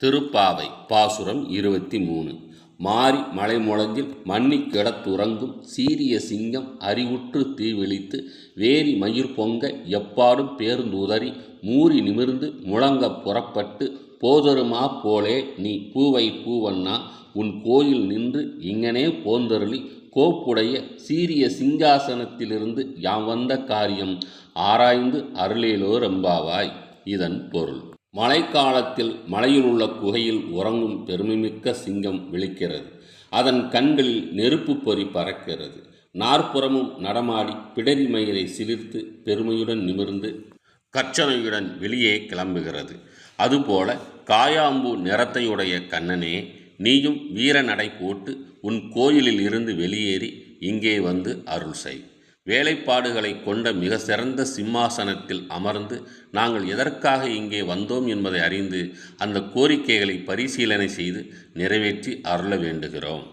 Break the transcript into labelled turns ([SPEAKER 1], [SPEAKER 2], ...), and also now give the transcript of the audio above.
[SPEAKER 1] திருப்பாவை பாசுரம் இருபத்தி மூணு மாறி மலை முழங்கில் மன்னி கிடத்துறங்கும் சீரிய சிங்கம் அறிவுற்று தீவிழித்து வேரி மயிர் பொங்க எப்பாடும் பேர்ந்துதறி மூறி நிமிர்ந்து முழங்கப் புறப்பட்டு போதருமா போலே நீ பூவை பூவண்ணா உன் கோயில் நின்று இங்கனே போந்தருளி கோப்புடைய சீரிய சிங்காசனத்திலிருந்து யாம் வந்த காரியம் ஆராய்ந்து அருளேலோ ரெம்பாவாய் இதன் பொருள். மழைக்காலத்தில் மலையிலுள்ள குகையில் உறங்கும் பெருமைமிக்க சிங்கம் விழிக்கிறது. அதன் கண்களில் நெருப்பு பொறி பறக்கிறது. நாற்புறமும் நடமாடி பிடரி மயிலை சிலிர்த்து பெருமையுடன் நிமிர்ந்து கச்சனையுடன் வெளியே கிளம்புகிறது. அதுபோல காயாம்பு நிறத்தையுடைய கண்ணனே நீயும் வீர நடை போட்டு உன் கோயிலில் இருந்து வெளியேறி இங்கே வந்து அருள் செய். வேலைப்பாடுகளை கொண்ட மிக சிறந்த சிம்மாசனத்தில் அமர்ந்து நாங்கள் எதற்காக இங்கே வந்தோம் என்பதை அறிந்து அந்த கோரிக்கைகளை பரிசீலனை செய்து நிறைவேற்றி அருள வேண்டுகிறோம்.